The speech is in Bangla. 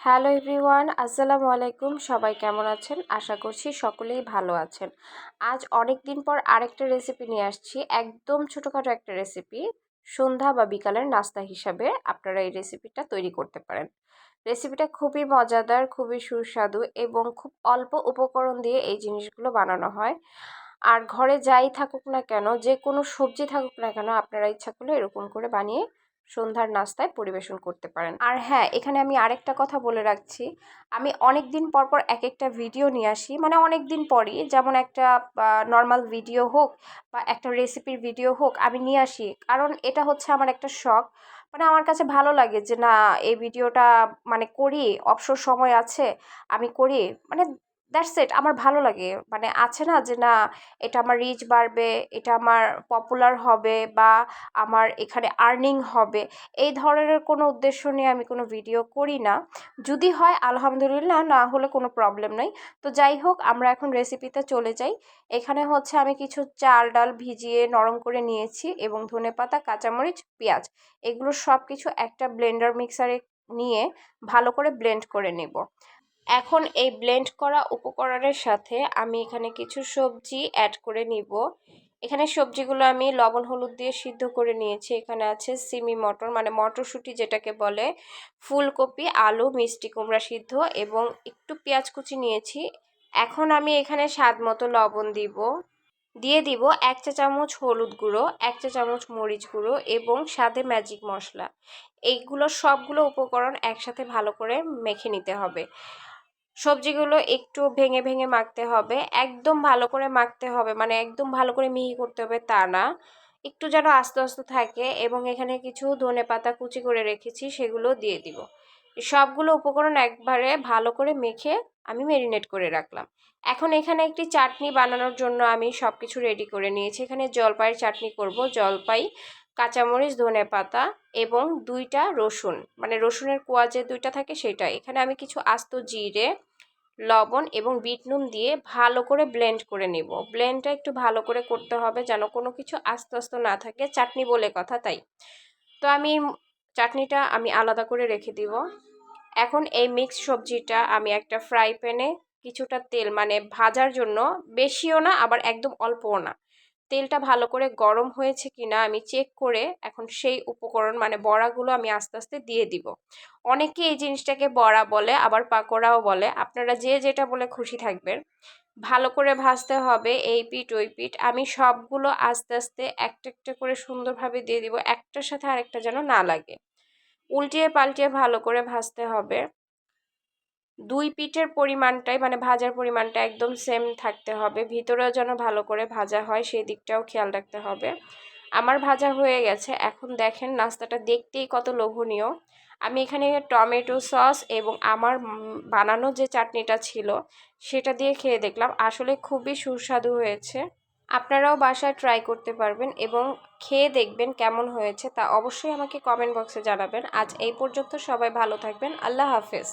হ্যালো এভরিওয়ান, আসসালামু আলাইকুম। সবাই কেমন আছেন? আশা করছি সকলেই ভালো আছেন। আজ অনেক দিন পর আরেকটা রেসিপি নিয়ে আসছি। একদম ছোটোখাটো একটা রেসিপি সন্ধ্যা বা বিকালের নাস্তা হিসাবে আপনারা এই রেসিপিটা তৈরি করতে পারেন। রেসিপিটা খুবই মজাদার, খুবই সুস্বাদু এবং খুব অল্প উপকরণ দিয়ে এই জিনিসগুলো বানানো হয়। আর ঘরে যাই থাকুক না কেন, যে কোনো সবজি থাকুক না কেন, আপনারা ইচ্ছা করলে এরকম করে বানিয়ে সন্ধ্যার নাস্তায় পরিবেশন করতে পারেন। আর হ্যাঁ এখানে আমি আরেকটা কথা বলে রাখছি। আমি অনেক দিন পর পর এক একটা ভিডিও নিয়ে আসি মানে অনেক দিন পরই। যেমন একটা নর্মাল ভিডিও হোক, বা একটা রেসিপির ভিডিও হোক, আমি নিয়ে আসি। কারণ এটা হচ্ছে আমার একটা শখ। মানে আমার কাছে ভালো লাগে যে, না, এই ভিডিওটা মানে করি, অবসর সময় আছে, আমি করি। মানে দ্যাটস ইট আমার ভালো লাগে। মানে আছে না যে, না, এটা আমার রিচ বাড়বে, এটা আমার পপুলার হবে বা আমার এখানে আর্নিং হবে। এই ধরনের কোনো উদ্দেশ্য নিয়ে আমি কোনো ভিডিও করি না। যদি হয়, আলহামদুলিল্লাহ, না হলে কোনো প্রবলেম নেই। তো যাই হোক, আমরা এখন রেসিপিতে চলে যাই। এখানে হচ্ছে আমি কিছু চাল ডাল ভিজিয়ে নরম করে নিয়েছি এবং ধনে পাতা, কাঁচামরিচ, পেঁয়াজ। এগুলো সব কিছু একটা ব্লেন্ডার মিক্সারে নিয়ে ভালো করে ব্লেন্ড করে নেব। এখন এই ব্লেন্ড করা উপকরণের সাথে আমি এখানে কিছু সবজি অ্যাড করে নিব। এখানে সবজিগুলো আমি লবণ, হলুদ দিয়ে সিদ্ধ করে নিয়েছি। এখানে আছে সিমি মটর মানে মটরশুঁটি যেটাকে বলে, ফুলকপি, আলু, মিষ্টি কুমড়া সিদ্ধ এবং একটু পেঁয়াজ কুচি নিয়েছি। এখন আমি এখানে স্বাদ মতো লবণ দিব। দিয়ে দিব এক চা চামচ হলুদ গুঁড়ো, এক চা চামচ মরিচ গুঁড়ো এবং স্বাদে ম্যাজিক মশলা। এইগুলো সবগুলো উপকরণ একসাথে ভালো করে মেখে নিতে হবে। সবজিগুলো একটু ভেঙে ভেঙে মাখতে হবে। একদম ভালো করে মাখতে হবে মানে একদম ভালো করে মিহি করতে হবে তা না। একটু যেন আস্তে আস্তে থাকে এবং এখানে কিছু ধনে পাতা কুচি করে রেখেছি, সেগুলো দিয়ে দিব। সবগুলো উপকরণ একবারে ভালো করে মেখে আমি মেরিনেট করে রাখলাম। এখন এখানে একটি চাটনি বানানোর জন্য আমি সব কিছু রেডি করে নিয়েছি। এখানে জলপাইয়ের চাটনি করব, জলপাই, কাঁচামরিচ, ধনে পাতা এবং দুইটা রসুন। মানে রসুনের কোয়া যে দুইটা থাকে সেটা এখানে আমি কিছু আস্ত জিরে লবণ এবং বিট নুন দিয়ে ভালো করে ব্লেন্ড করে নেব। ব্লেন্ডটা একটু ভালো করে করতে হবে যেন কোনো কিছু আস্তে আস্তে না থাকে। চাটনি বলে কথা তাই। তো আমি চাটনিটা আমি আলাদা করে রেখে দিব। এখন এই মিক্স সবজিটা আমি একটা ফ্রাই প্যানে কিছুটা তেল মানে ভাজার জন্য বেশিও না, আবার একদম অল্পও না। তেলটা ভালো করে গরম হয়েছে কি না আমি চেক করে এখন সেই উপকরণ মানে বড়াগুলো আমি আস্তে আস্তে দিয়ে দিব। অনেকে এই জিনিসটাকে বড়া বলে, আবার পাকোড়াও বলে। আপনারা যে যেটা বলে খুশি থাকবেন। ভালো করে ভাজতে হবে এই পিঠ, ওই পিঠ। আমি সবগুলো আস্তে আস্তে একটা একটা করে সুন্দরভাবে দিয়ে দিব, একটার সাথে আরেকটা যেন না লাগে। উল্টিয়ে পাল্টিয়ে ভালো করে ভাজতে হবে। দুই পিঠের পরিমাণটাই মানে ভাজার পরিমাণটা একদম সেম থাকতে হবে। ভিতরেও যেন ভালো করে ভাজা হয়, সেই দিকটাও খেয়াল রাখতে হবে। আমার ভাজা হয়ে গেছে। এখন দেখেন নাস্তাটা দেখতেই কত লোভনীয়। আমি এখানে টমেটো সস এবং আমার বানানো যে চাটনিটা ছিল, সেটা দিয়ে খেয়ে দেখলাম। আসলে খুবই সুস্বাদু হয়েছে। আপনারাও বাসায় ট্রাই করতে পারবেন এবং খেয়ে দেখবেন কেমন হয়েছে তা অবশ্যই আমাকে কমেন্ট বক্সে জানাবেন। আজ এই পর্যন্ত সবাই ভালো থাকবেন। আল্লাহ হাফেজ।